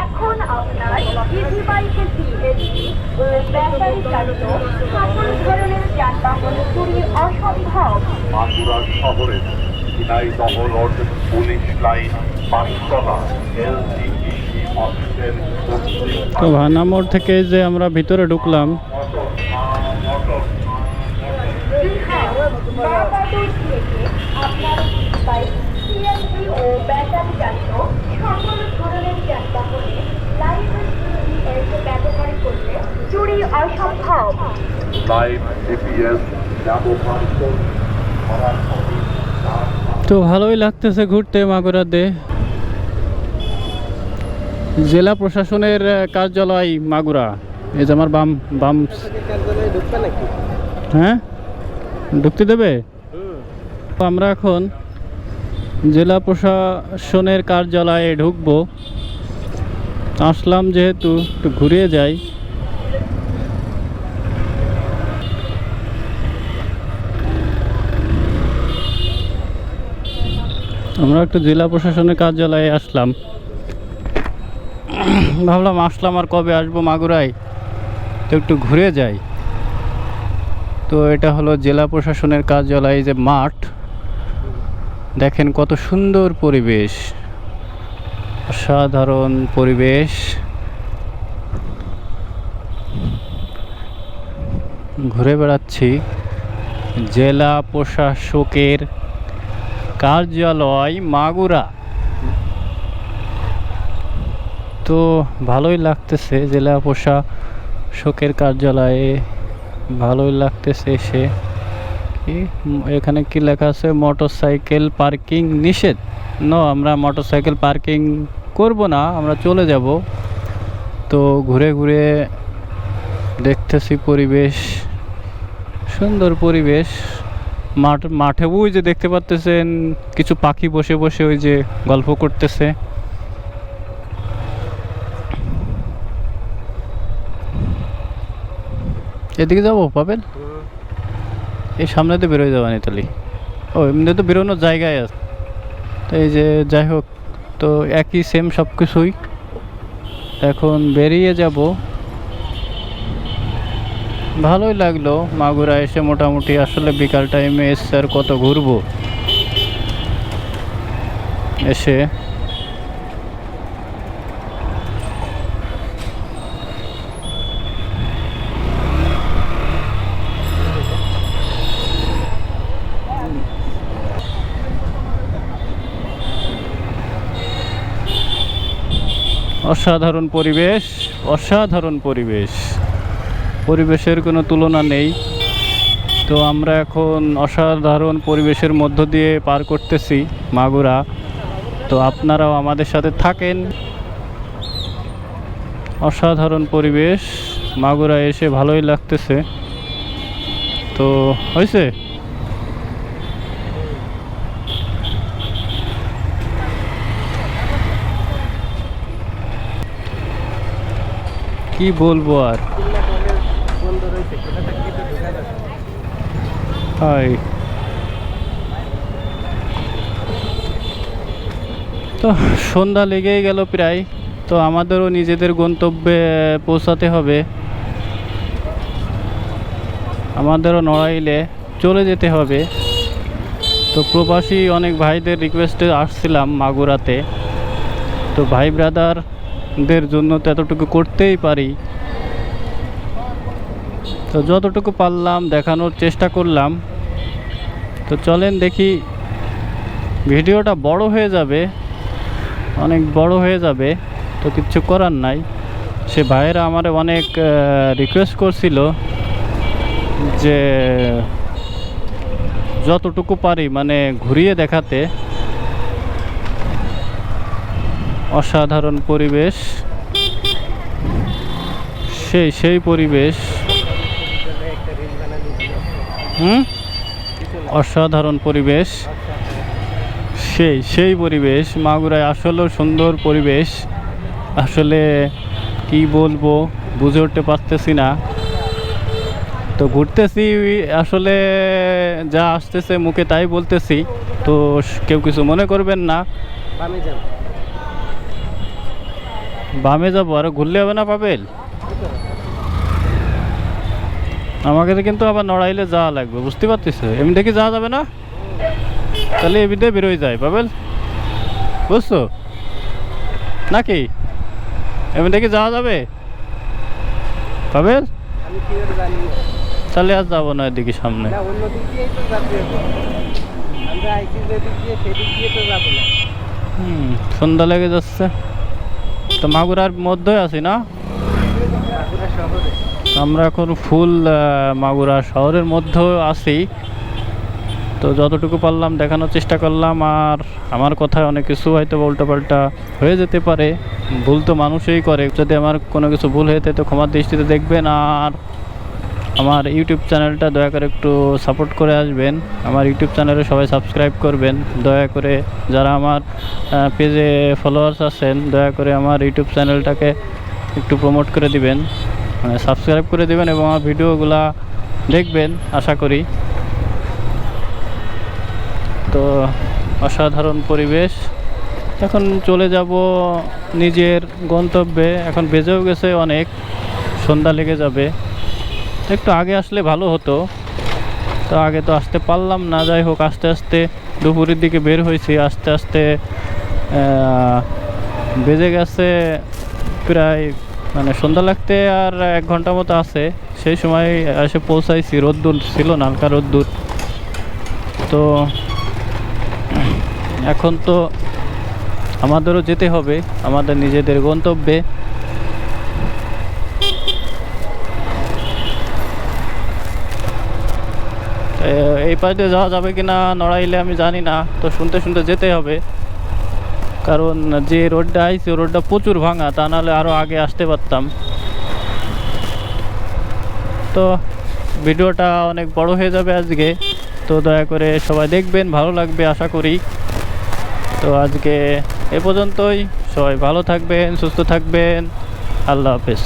এখন আপনার ইজি বাইকে ও ব্যাটারি চালিত সকল ধরনের যানবাহন চুরি অসম্ভব। মাগুরা শহরের ঝিনাইদহ রোড পুলিশ লাইন পাঁচতলা এলজিইসি অফিসের তো ভানা মোড় থেকে যে আমরা ভিতরে ঢুকলাম আপনার বাইক ও ব্যাটারি চালিত সকল ধরনের যানবাহনে ব্যবহার করলে চুরি অসম্ভব। লাইভ জিপিএস ব্যবহার তো ভালোই লাগতেছে ঘুরতে মাগুরাতে। জেলা প্রশাসনের কার্যালয় মাগুরা। এই যে আমার বাম বাম হ্যাঁ? ঢুকতে দেবে? তো আমরা এখন জেলা প্রশাসনের কার্যালয়ে ঢুকবো। আসলাম যেহেতু, একটু ঘুরে যাই। আমরা একটু জেলা প্রশাসনের কার্যালয়ে আসলাম। ভাবলাম আসলাম আর কবে আসব মাগুরায়। তো একটু ঘুরে যাই। তো এটা হলো জেলা প্রশাসনের কার্যালয় যে মাঠ। দেখেন কত সুন্দর পরিবেশ। অসাধারণ পরিবেশ। ঘুরে বেড়াচ্ছি জেলা প্রশাসকের কার্যালয় মাগুরা। তো ভালোই লাগতেছে জেলা প্রশাসকের কার্যালয়ে, ভালোই লাগতেছে এসে। কি এখানে কি লেখা আছে? মোটরসাইকেল পার্কিং নিষেধ। ন, আমরা মোটরসাইকেল পার্কিং করব না, আমরা চলে যাব। তো ঘুরে ঘুরে দেখতেছি পরিবেশ, সুন্দর পরিবেশ। মাঠ, মাঠে ওই যে দেখতে পাচ্তেছেন কিছু পাখি বসে বসে ওই যে গল্প করতেছে। এদিকে যাব, পাবেন? এই সামনে তো বেরোয় যাওয়া তাহলে। ও এমনি তো বেরোনোর জায়গায় আছে। তো এই যে, যাই হোক, তো একই সেম সব কিছুই এখন বেরিয়ে যাব। ভালোই লাগল মাগুরা এসে মোটামুটি আসলে বিকাল টাইমে এসে আর কত ঘুরবো। এসে অসাধারণ পরিবেশ অসাধারণ পরিবেশ। পরিবেশের কোনো তুলনা নেই। তো আমরা এখন অসাধারণ পরিবেশের মধ্য দিয়ে পার করতেছি মাগুরা। তো আপনারাও আমাদের সাথে থাকেন। অসাধারণ পরিবেশ, মাগুরা এসে ভালোই লাগতেছে। তো হয়েছে কি বলব আর? তো সন্ধ্যা লেগেই গেল প্রায়। তো আমাদেরও নিজেদের গন্তব্যে পৌঁছাতে হবে। আমাদেরও নড়াইলে চলে যেতে হবে। তো প্রবাসী অনেক ভাইদের রিকোয়েস্টে আসছিলাম মাগুরাতে। তো ভাই ব্রাদারদের জন্য তো এতটুকু করতেই পারি। তো যতটুকু পারলাম, দেখানোর চেষ্টা করলাম। তো চলেন দেখি, ভিডিওটা বড় হয়ে যাবে, অনেক বড় হয়ে যাবে, তো কিচ্ছু করার নাই। সে ভাইয়েরা আমার অনেক রিকোয়েস্ট করছিল যে, যতটুকু পারি মানে ঘুরিয়ে দেখাতে। অসাধারণ পরিবেশ। সেই সেই পরিবেশ। হুম? অসাধারণ পরিবেশ। সেই সেই পরিবেশ। মাগুরায় আসলেও সুন্দর পরিবেশ। আসলে কি বলব, বুঝে উঠতে পারতেছি না। তো ঘুরতেছি, আসলে যা আসতেছে মুখে তাই বলতেছি। তো কেউ কিছু মনে করবেন না। বামে যাব আর ঘুরলে হবে না পাবেল? আমাকে তো কিন্তু আবার নড়াইলে যাওয়া লাগবে বুঝতে পারছিস এমনি কি যাওয়া যাবে না? তাহলে এমনিতে বেরোয় যায় পাবেল? বুঝছ? নাকি? এমনি কি যাওয়া যাবে? পাবেল। তাহলে আর যাব না এদিকে সামনে। হুম সন্ধ্যা লেগে যাচ্ছে। তো মাগুরার মধ্যে আছি না। আমরা এখন ফুল মাগুরা শহরের মধ্যে আছি। তো যতটুকু পারলাম, দেখানোর চেষ্টা করলাম, আর আমার কথায় অনেক কিছু হয়তো উল্টোপাল্টা হয়ে যেতে পারে। ভুল তো মানুষই করে। যদি আমার কোনো কিছু ভুল হয়ে তো ক্ষমার দৃষ্টিতে দেখবেন, আর আমার ইউটিউব চ্যানেলটা দয়া করে একটু সাপোর্ট করে আসবেন। আমার ইউটিউব চ্যানেলে সবাই সাবস্ক্রাইব করবেন। দয়া করে যারা আমার পেজে ফলোয়ার্স আছেন, দয়া করে আমার ইউটিউব চ্যানেলটাকে একটু প্রমোট করে দিবেন। মানে সাবস্ক্রাইব করে দিবেন এবং আমার ভিডিওগুলা দেখবেন, আশা করি। তো অসাধারণ পরিবেশ। এখন চলে যাব নিজের গন্তব্যে। এখন বেজেও গেছে অনেক। সন্ধ্যা লেগে যাবে। একটু আগে আসলে ভালো হতো। তো আগে তো আসতে পারলাম না, যাই হোক আস্তে আস্তে দুপুরের দিকে বের হয়েছি, আস্তে আস্তে বেজে গেছে প্রায় মানে সন্ধ্যা লাগতে আর এক ঘণ্টা মতো আছে। সেই সময় এসে পৌঁছাইছি, রোদ্দুর ছিল না, হালকা রোদ্দুর। তো এখন তো আমাদেরও যেতে হবে, আমাদের নিজেদের গন্তব্যে। এই পাশে যাওয়া যাবে কি না, নড়াইলে আমি জানি না, তো শুনতে শুনতে যেতে হবে। কারণ যে রোডটা আইছে রোডটা প্রচুর ভাঙা, তা নাহলে আরও আগে আসতে পারতাম। তো ভিডিওটা অনেক বড় হয়ে যাবে আজকে। তো দয়া করে সবাই দেখবেন, ভালো লাগবে, আশা করি। তো আজকে এ পর্যন্তই। সবাই ভালো থাকবেন, সুস্থ থাকবেন। আল্লাহ হাফেজ।